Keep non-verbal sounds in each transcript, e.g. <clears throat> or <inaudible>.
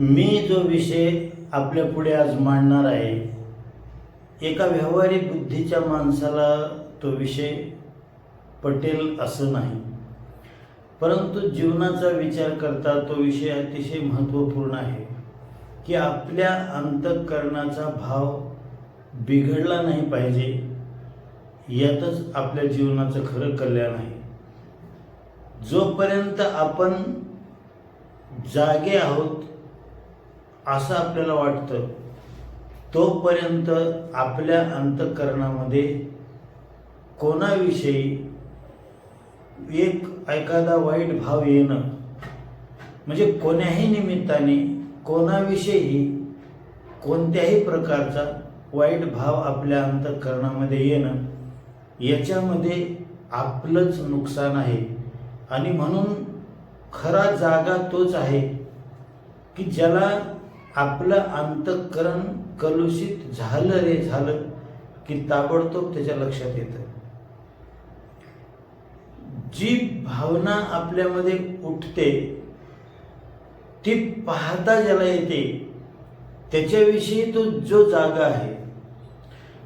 मी जो विषय आपल्या पुढे आज मांडणार आहे एका व्यावहारिक बुद्धीच्या माणसाला तो विषय पटेल असं नाही. परंतु जीवनाचा विचार करता तो विषय अतिशय महत्त्वपूर्ण आहे की आपल्या अंतःकरणाचा भाव बिघडला नाही पाहिजे यातच आपल्या जीवनाचं खरं कल्याण आहे. जोपर्यंत आपण जागे आहोत असं आपल्याला वाटतं तोपर्यंत आपल्या अंतःकरणामध्ये कोणाविषयी एक एखादा वाईट भाव येणं म्हणजे कोण्याही निमित्ताने कोणाविषयी कोणत्याही प्रकारचा वाईट भाव आपल्या अंतःकरणामध्ये येणं याच्यामध्ये आपलंच नुकसान आहे. आणि म्हणून खरा जागा तोच आहे की ज्याला आपलं अंतःकरण कलुषित झालं रे झालं की ताबडतोब त्याच्या लक्षात येतं. जी भावना आपल्यामध्ये उठते ती पाहता ज्याला येते त्याच्याविषयी तो जो जागा आहे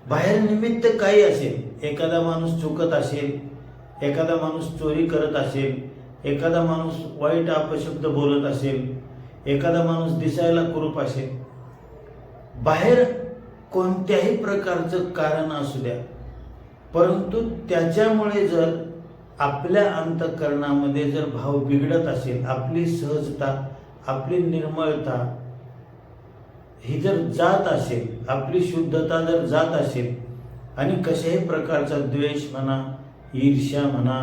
बाहेर निमित्त काही असेल एखादा माणूस चुकत असेल एखादा माणूस चोरी करत असेल एखादा माणूस वाईट अपशब्द बोलत असेल एखादा माणूस दिसायला कुरूप असेल बाहेर कोणत्याही प्रकारचं कारण असू द्या परंतु त्याच्यामुळे जर आपल्या अंतःकरणामध्ये जर भाव बिघडत असेल आपली सहजता आपली निर्मळता ही जर जात असेल आपली शुद्धता जर जात असेल आणि कशाही प्रकारचा द्वेष म्हणा ईर्ष्या म्हणा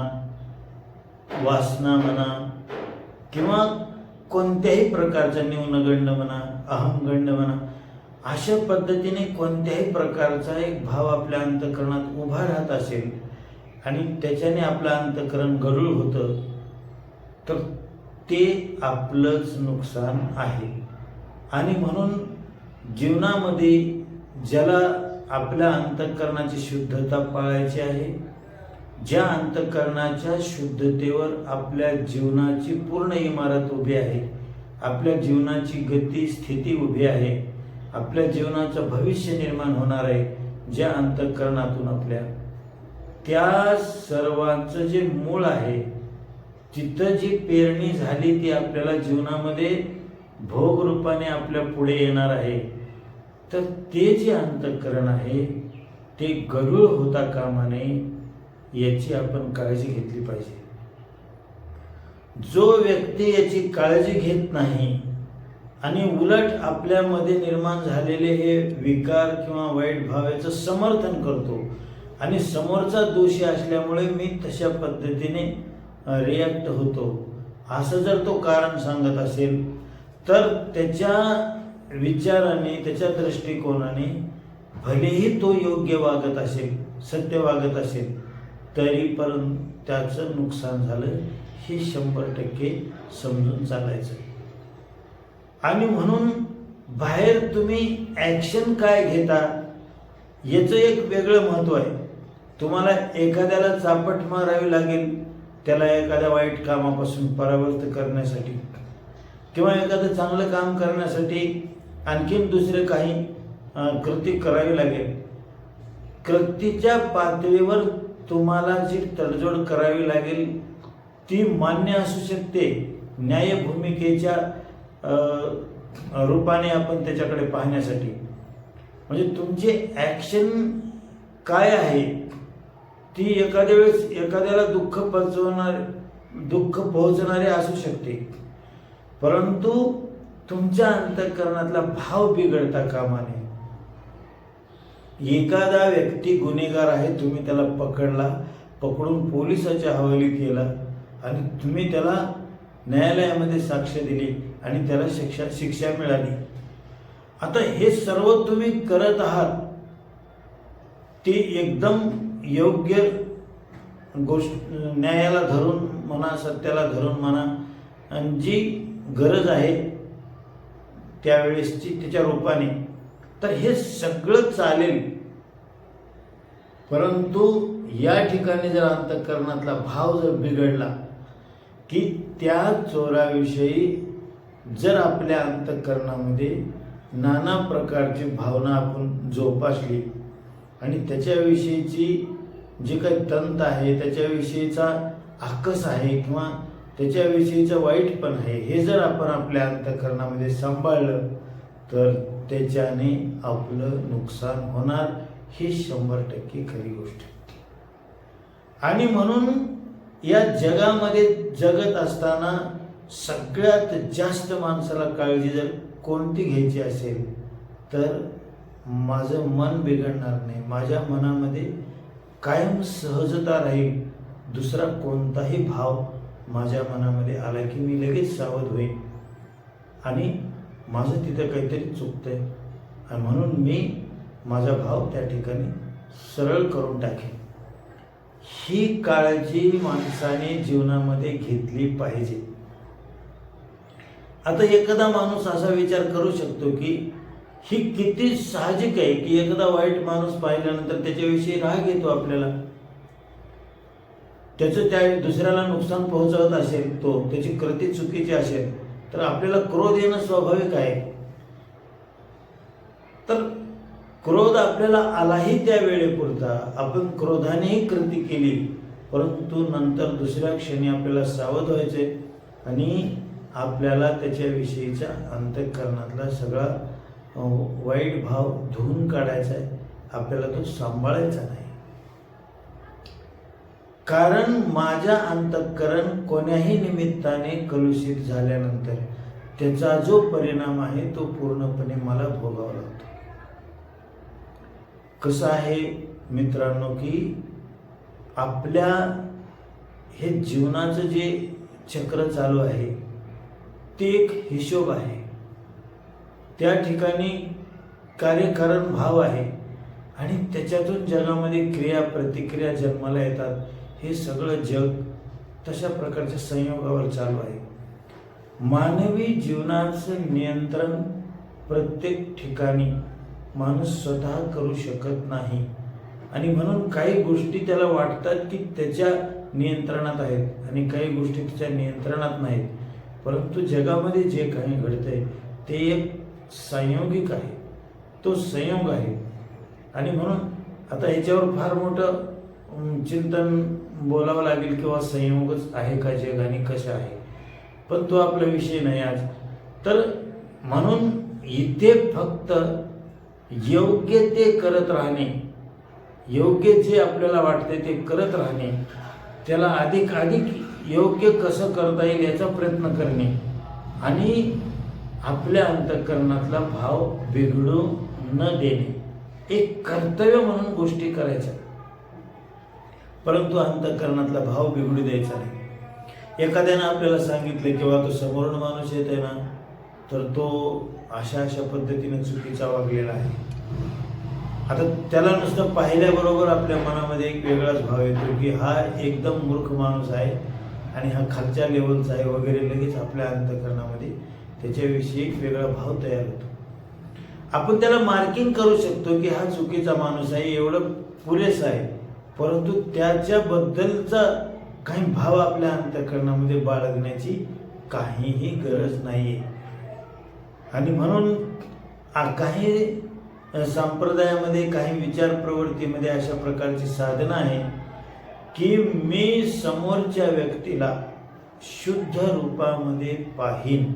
वासना म्हणा किंवा कोणत्याही प्रकारचा न्यूनगंड म्हणा अहमगंड म्हणा अशा पद्धतीने कोणत्याही प्रकारचा एक भाव आपल्या अंतकरणात उभा राहत असेल आणि त्याच्याने आपलं अंतकरण गरुळ होतं तर ते आपलंच नुकसान आहे. आणि म्हणून जीवनामध्ये ज्याला आपल्या अंतःकरणाची शुद्धता पाळायची आहे ज्या अंतःकरणाच्या शुद्धतेवर आपल्या जीवनाची पूर्ण इमारत उभी आहे आपल्या जीवनाची गती स्थिती उभी आहे आपल्या जीवनाचं भविष्य निर्माण होणार आहे ज्या अंतःकरणातून आपल्या त्या सर्वांचं जे मूळ आहे तिथं जी पेरणी झाली ती आपल्याला जीवनामध्ये भोग रूपाने आपल्या पुढे येणार आहे. तर ते जे अंतःकरण आहे ते गरुळ होता कामा नये याची आपण काळजी घेतली पाहिजे. जो व्यक्ती याची काळजी घेत नाही आणि उलट आपल्यामध्ये निर्माण झालेले हे विकार किंवा वाईट भाव याचं समर्थन करतो आणि समोरचा दोषी असल्यामुळे मी तशा पद्धतीने रिॲक्ट होतो. असं जर तो कारण सांगत असेल तर त्याच्या विचाराने त्याच्या दृष्टिकोनाने भलेही तो योग्य वागत असेल सत्य वागत असेल तरी पण त्याचं नुकसान झालं हे शंभर टक्के समजून चालायचं. आणि म्हणून बाहेर तुम्ही ॲक्शन काय घेता याचं एक वेगळं महत्त्व आहे. तुम्हाला एखाद्याला चापट मारावी लागेल त्याला एखाद्या वाईट कामापासून परावृत्त करण्यासाठी किंवा एखादं चांगलं काम करण्यासाठी आणखीन दुसरे काही कृती करावी लागेल. कृतीच्या पातळीवर तुम्हाला जी तडजोड करावी लागेल ती मान्य असू शकते. न्याय भूमिकेच्या रूपाने आपण त्याच्याकडे पाहण्यासाठी. म्हणजे तुमची ॲक्शन काय आहे? ती एखाद्या वेळेस एखाद्याला दुःख पोचवणार दुःख पोहोचणारे असू शकते. परंतु तुमच्या अंतःकरणातला भाव बिघडता कामा नये. एखादा व्यक्ती गुन्हेगार आहे तुम्ही त्याला पकडला पकडून पोलिसाच्या हवाली केला आणि तुम्ही त्याला न्यायालयामध्ये साक्ष दिली आणि त्याला शिक्षा शिक्षा मिळाली. आता हे सर्व तुम्ही करत आहात ते एकदम योग्य गोष्ट न्यायाला धरून म्हणा सत्याला धरून म्हणा आणि जी गरज आहे त्यावेळेसची त्याच्या रूपाने तर हे सगळं चालेल. परंतु या ठिकाणी जर अंतःकरणातला भाव जर बिघडला की त्या चोराविषयी जर आपल्या अंतःकरणामध्ये नाना प्रकारची भावना आपण जोपासली आणि त्याच्याविषयीची जे काही तंत आहे त्याच्याविषयीचा आकस आहे किंवा त्याच्याविषयीचं वाईटपण आहे हे जर आपण आपल्या अंतःकरणामध्ये सांभाळलं तर त्याच्याने आपलं नुकसान होणार ही शंभर टक्के खरी गोष्ट आणि म्हणून या जगामध्ये जगत असताना सगळ्यात जास्त माणसाला काळजी जर कोणती घ्यायची असेल तर माझं मन बिघडणार नाही. माझ्या मनामध्ये कायम सहजता राहील. दुसरा कोणताही भाव माझ्या मनामध्ये आला की मी लगेच सावध होईन. आणि माझं तिथं काहीतरी चुकतंय. आणि म्हणून मी माझा भाव त्या ठिकाणी सरळ करून टाकेन. ही काळजी माणसाने जीवनामध्ये घेतली पाहिजे. आता एखादा माणूस असा विचार करू शकतो की ही किती साहजिक आहे की एखादा वाईट माणूस पाहिल्यानंतर त्याच्याविषयी राग येतो आपल्याला. त्याचं त्या दुसऱ्याला नुकसान पोहोचवत असेल तो त्याची कृती चुकीची असेल तर आपल्याला क्रोध येणं स्वाभाविक आहे. तर क्रोध आपल्याला आलाही त्या वेळेपुरता. आपण क्रोधानेही कृती केली परंतु नंतर दुसऱ्या क्षणी आपल्याला सावध व्हायचे आणि आपल्याला त्याच्याविषयीच्या अंतःकरणातला सगळा वाईट भाव धुवून काढायचा आहे. आपल्याला तो सांभाळायचा नाही. कारण माझ्या अंतःकरण कोण्याही निमित्ताने कलुषित झाल्यानंतर त्याचा जो परिणाम आहे तो पूर्णपणे मला भोगावा लागतो. कसं आहे मित्रांनो की आपल्या हे जीवनाचं जे चक्र चालू आहे ते एक हिशोब आहे. त्या ठिकाणी कार्यकारण भाव आहे आणि त्याच्यातून जगामध्ये क्रिया प्रतिक्रिया जन्माला येतात. हे सगळं जग तशा प्रकारच्या संयोगावर चालू आहे. मानवी जीवनाचं नियंत्रण प्रत्येक ठिकाणी माणूस स्वतः करू शकत नाही. आणि म्हणून काही गोष्टी त्याला वाटतात की त्याच्या नियंत्रणात आहेत आणि काही गोष्टी त्याच्या नियंत्रणात नाहीत. परंतु जगामध्ये जे काही घडतंय ते एक संयोगिक आहे. तो संयोग आहे. आणि म्हणून आता ह्याच्यावर फार मोठं चिंतन बोलावं लागेल किंवा संयोगच आहे का जग आणि कसं आहे? पण तो आपला विषय नाही आज. तर म्हणून इथे फक्त योग्य ते करत राहणे योग्य जे आपल्याला वाटते ते करत राहणे त्याला अधिक अधिक योग्य कसं करता येईल याचा प्रयत्न करणे आणि आपल्या अंतःकरणातला भाव बिघडू न देणे. एक कर्तव्य म्हणून गोष्टी करायच्या. परंतु अंतःकरणातला भाव बिघडू द्यायचा नाही. एखाद्यानं आपल्याला सांगितलं किंवा तो समोरून माणूस येत आहे ना तर तो अशा अशा पद्धतीने चुकीचा वागलेला आहे. आता त्याला नुसतं पाहिल्याबरोबर आपल्या मनामध्ये एक वेगळाच भाव येतो की हा एकदम मूर्ख माणूस आहे आणि हा खालच्या लेवलचा आहे वगैरे लगेच आपल्या अंतःकरणामध्ये त्याच्याविषयी एक वेगळा भाव तयार होतो. आपण त्याला मार्किंग करू शकतो की हा चुकीचा माणूस आहे एवढं पुरेसं आहे. परंतु त्याच्याबद्दलचा काही भाव आपल्या अंतकरणामध्ये बाळगण्याची काहीही गरज नाही आणि म्हणून काही संप्रदायामध्ये काही विचार प्रवृत्तीमध्ये अशा प्रकारची साधनं आहे की मी समोरच्या व्यक्तीला शुद्ध रूपामध्ये पाहीन.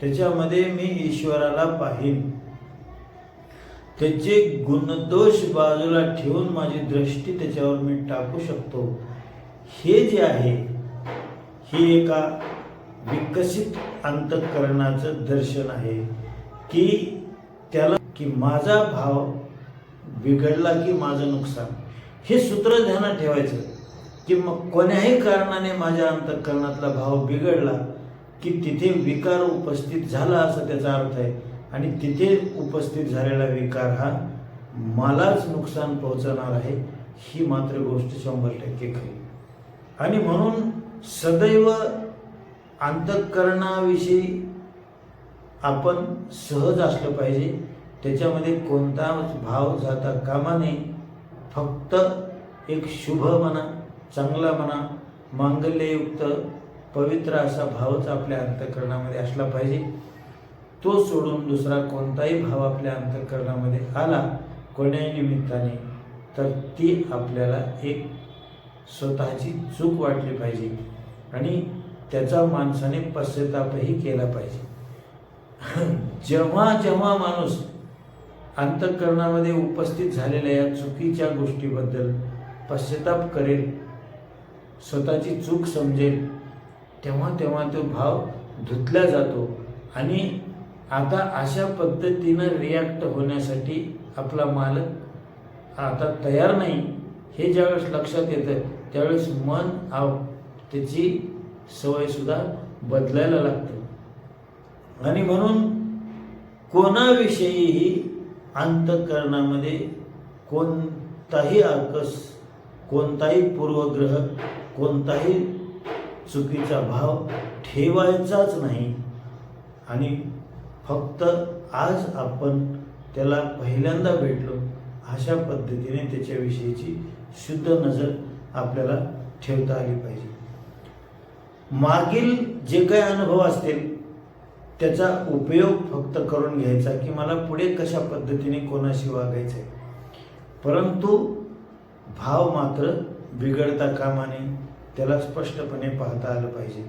त्याच्यामध्ये मी ईश्वराला पाहीन. त्याचे गुणदोष बाजूला ठेवून माझी दृष्टी त्याच्यावर मी टाकू शकतो. हे जे आहे हे एका विकसित अंतःकरणाचं दर्शन आहे की त्याला की माझा भाव बिघडला की माझं नुकसान. हे सूत्र ध्यानात ठेवायचं की मग कोण्याही कारणाने माझ्या अंतःकरणातला भाव बिघडला की तिथे विकार उपस्थित झाला असा त्याचा अर्थ आहे. आणि तिथे उपस्थित झालेला विकार हा मलाच नुकसान पोहोचवणार आहे ही मात्र गोष्ट शंभर टक्के खरी. आणि म्हणून सदैव अंतःकरणाविषयी आपण सहज असलं पाहिजे त्याच्यामध्ये कोणताच भाव जाता कामा नये. फक्त एक शुभ म्हणा चांगला म्हणा मांगल्ययुक्त पवित्र असा भावच आपल्या अंतकरणामध्ये असला पाहिजे. तो सोडून दुसरा कोणताही भाव आपल्या अंतकरणामध्ये आला कोण्याही निमित्ताने तर ती आपल्याला एक स्वतःची चूक वाटली पाहिजे आणि त्याचा माणसाने पश्चातापही केला पाहिजे. <clears throat> जेव्हा जेव्हा माणूस अंतःकरणामध्ये उपस्थित झालेल्या या चुकीच्या गोष्टीबद्दल पश्चाताप करेल स्वतःची चूक समजेल तेव्हा तेव्हा तो भाव धुतला जातो आणि आता अशा पद्धतीनं रिॲक्ट होण्यासाठी आपला मालक आता तयार नाही हे ज्यावेळेस लक्षात येतं त्यावेळेस मन आव त्याची सवयसुद्धा बदलायला लागतं. आणि म्हणून कोणाविषयीही अंतकरणामध्ये कोणताही आकस कोणताही पूर्वग्रह कोणताही चुकीचा भाव ठेवायचाच नाही. आणि फक्त आज आपण त्याला पहिल्यांदा भेटलो अशा पद्धतीने त्याच्याविषयीची शुद्ध नजर आपल्याला ठेवता आली पाहिजे. मागील जे काही अनुभव असतील त्याचा उपयोग फक्त करून घ्यायचा की मला पुढे कशा पद्धतीने कोणाशी वागायचं आहे परंतु भाव मात्र बिघडता कामाने त्याला स्पष्टपणे पाहता आलं पाहिजे.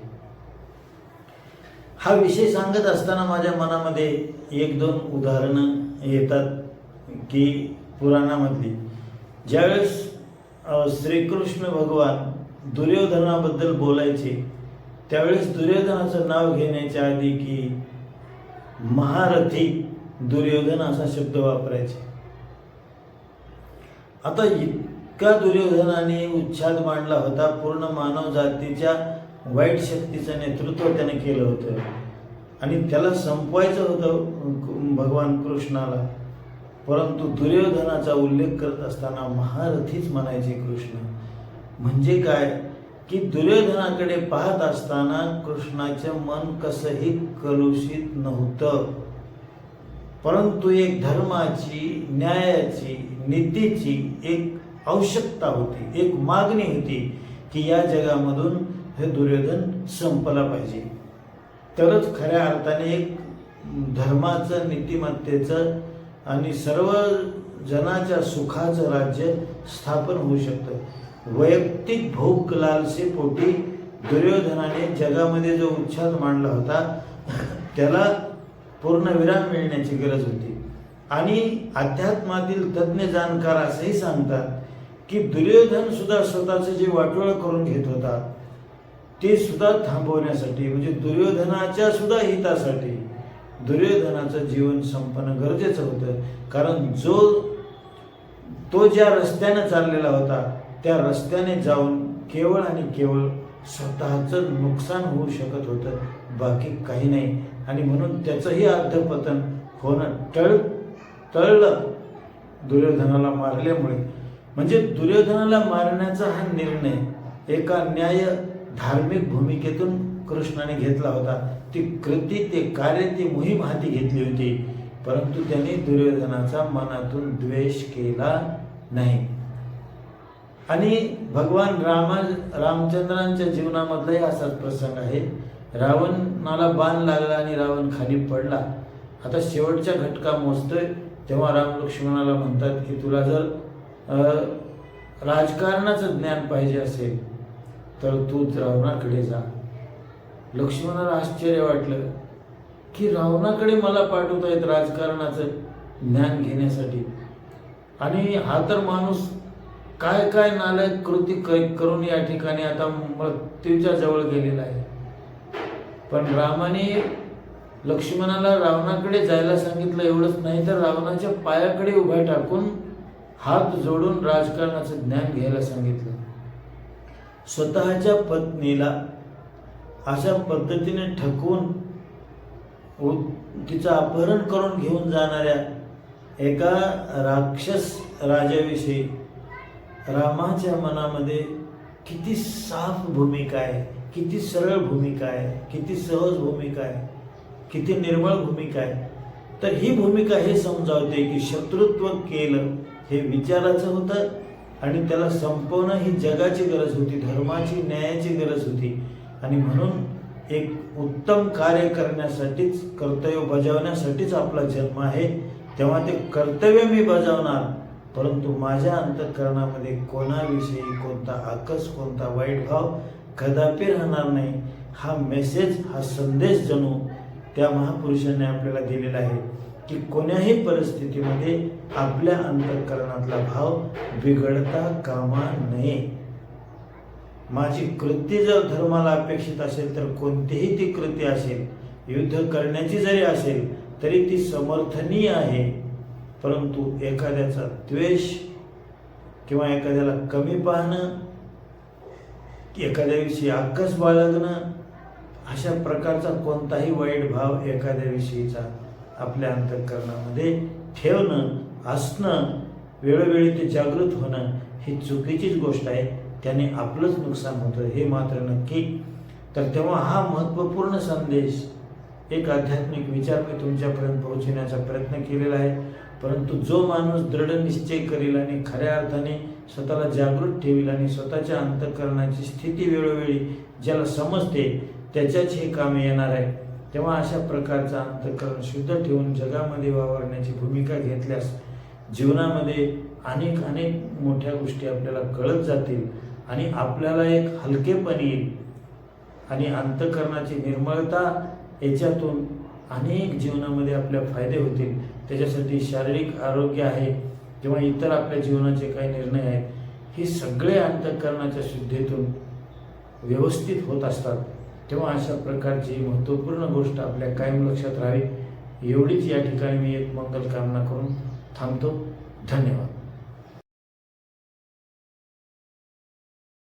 हा विषय सांगत असताना माझ्या मनामध्ये एक दोन उदाहरणं येतात की पुराणामधली. ज्यावेळेस श्रीकृष्ण भगवान दुर्योधनाबद्दल बोलायचे त्यावेळेस दुर्योधनाचं नाव घेण्याच्या आधी की महारथी दुर्योधन असा शब्द वापरायचे. आता इतका दुर्योधनाने उच्छाद मांडला होता पूर्ण मानव जातीच्या वाईट शक्तीचं नेतृत्व त्याने केलं होतं. आणि त्याला संपवायचं होतं भगवान कृष्णाला. परंतु दुर्योधनाचा उल्लेख करत असताना महारथीच म्हणायचे कृष्ण म्हणजे काय? की दुर्योधनाकडे पाहत असताना कृष्णाचं मन कसंही कलुषित नव्हतं. परंतु एक धर्माची न्यायाची नीतीची एक आवश्यकता होती एक मागणी होती की या जगामधून हे दुर्योधन संपला पाहिजे. तरच खऱ्या अर्थाने एक धर्माचं नीतिमत्तेचं आणि सर्व जनाच्या सुखाचं राज्य स्थापन होऊ शकतं. वैयक्तिक भोग लालसे पोटी दुर्योधनाने जगामध्ये जो उच्छाद मांडला होता त्याला पूर्ण विराम मिळण्याची गरज होती. आणि अध्यात्मातील तज्ज्ञ जाणकार असंही सांगतात की दुर्योधन सुद्धा स्वतःचं जे वाटोळ करून घेत होता ते सुद्धा थांबवण्यासाठी म्हणजे दुर्योधनाच्या सुद्धा हितासाठी दुर्योधनाचं जीवन संपणं गरजेचं होतं. कारण जो तो ज्या रस्त्याने चाललेला होता त्या रस्त्याने जाऊन केवळ आणि केवळ स्वतःचं नुकसान होऊ शकत होतं. बाकी काही नाही. आणि म्हणून त्याचंही अधपतन होणं टळ टळलं दुर्योधनाला मारल्यामुळे. म्हणजे दुर्योधनाला मारण्याचा हा निर्णय एका न्याय धार्मिक भूमिकेतून कृष्णाने घेतला होता. ती कृती ते कार्य ती मोहीम हाती घेतली होती. परंतु त्याने दुर्योधनाचा मनातून द्वेष केला नाही. आणि भगवान रामा रामचंद्रांच्या जीवनामधलाही असाच प्रसंग आहे. रावणाला बाण लागला आणि रावण खाली पडला. आता शेवटच्या घटका मोजतोय. तेव्हा राम लक्ष्मणाला म्हणतात की तुला जर राजकारणाचं ज्ञान पाहिजे असेल तर तू रावणाकडे जा. लक्ष्मणाला आश्चर्य वाटलं की रावणाकडे मला पाठवत आहेत राजकारणाचं ज्ञान घेण्यासाठी. आणि हा तर माणूस काय काय नालायक कृती करून या ठिकाणी आता मृत्यूच्या जवळ गेलेला आहे. पण रामाने लक्ष्मणाला रावणाकडे जायला सांगितलं एवढंच नाही तर रावणाच्या पायाकडे उभा टाकून हात जोडून राजकारणाचं ज्ञान घ्यायला सांगितलं. स्वतःच्या पत्नीला अशा पद्धतीने ठकवून उ- तिचं अपहरण करून घेऊन जाणाऱ्या एका राक्षस राजाविषयी रामाच्या मनामध्ये किती साफ भूमिका आहे किती सरळ भूमिका आहे किती सहज भूमिका आहे किती निर्मळ भूमिका आहे. तर ही भूमिका हे समजावते की शत्रुत्व केलं हे विचाराचं होतं आणि त्याला संपवणं ही जगाची गरज होती धर्माची न्यायाची गरज होती. आणि म्हणून एक उत्तम कार्य करण्यासाठीच कर्तव्य बजावण्यासाठीच आपला जन्म आहे. तेव्हा ते कर्तव्य मी बजावणार. परंतु माझ्या अंतःकरणामध्ये कोणाविषयी कोणता आकस कोणता वाईट भाव कदापि राहणार नाही. हा मेसेज हा संदेश जणू त्या महापुरुषांनी आपल्याला दिलेला आहे. की कोण्याही परिस्थितीमध्ये आपल्या अंतःकरणातला भाव बिघडता कामा नये. माझी कृती जर धर्माला अपेक्षित असेल तर कोणतीही ती कृती असेल युद्ध करण्याची जरी असेल तरी ती समर्थनीय आहे. परंतु एखाद्याचा द्वेष किंवा एखाद्याला कमी पाहणं एखाद्याविषयी आकस बाळगणं अशा प्रकारचा कोणताही वाईट भाव एखाद्याविषयीचा आपल्या अंतःकरणामध्ये ठेवणं असणं वेळोवेळी ते जागृत होणं ही चुकीचीच गोष्ट आहे. त्याने आपलंच नुकसान होतं हे मात्र नक्की. तर तेव्हा हा महत्त्वपूर्ण संदेश एक आध्यात्मिक विचार मी तुमच्यापर्यंत पोहोचण्याचा प्रयत्न केलेला आहे. परंतु जो माणूस दृढ निश्चय करील आणि खऱ्या अर्थाने स्वतःला जागृत ठेवील आणि स्वतःच्या अंतःकरणाची स्थिती वेळोवेळी ज्याला समजते त्याच्याच हे काम येणार आहे. तेव्हा अशा प्रकारचं अंतःकरण शुद्ध ठेवून जगामध्ये वावरण्याची भूमिका घेतल्यास जीवनामध्ये अनेक अनेक मोठ्या गोष्टी आपल्याला कळत जातील आणि आपल्याला एक हलकेपण येईल. आणि अंतःकरणाची निर्मळता याच्यातून अनेक जीवनामध्ये आपल्या फायदे होतील. त्याच्यासाठी शारीरिक आरोग्य आहे किंवा इतर आपल्या जीवनाचे काही निर्णय आहेत हे सगळे अंतःकरणाच्या शुद्धेतून व्यवस्थित होत असतात. तेव्हा अशा प्रकारची महत्त्वपूर्ण गोष्ट आपल्या कायम लक्षात राहावी एवढीच या ठिकाणी मी एक मंगल कामना करून थांबतो. धन्यवाद.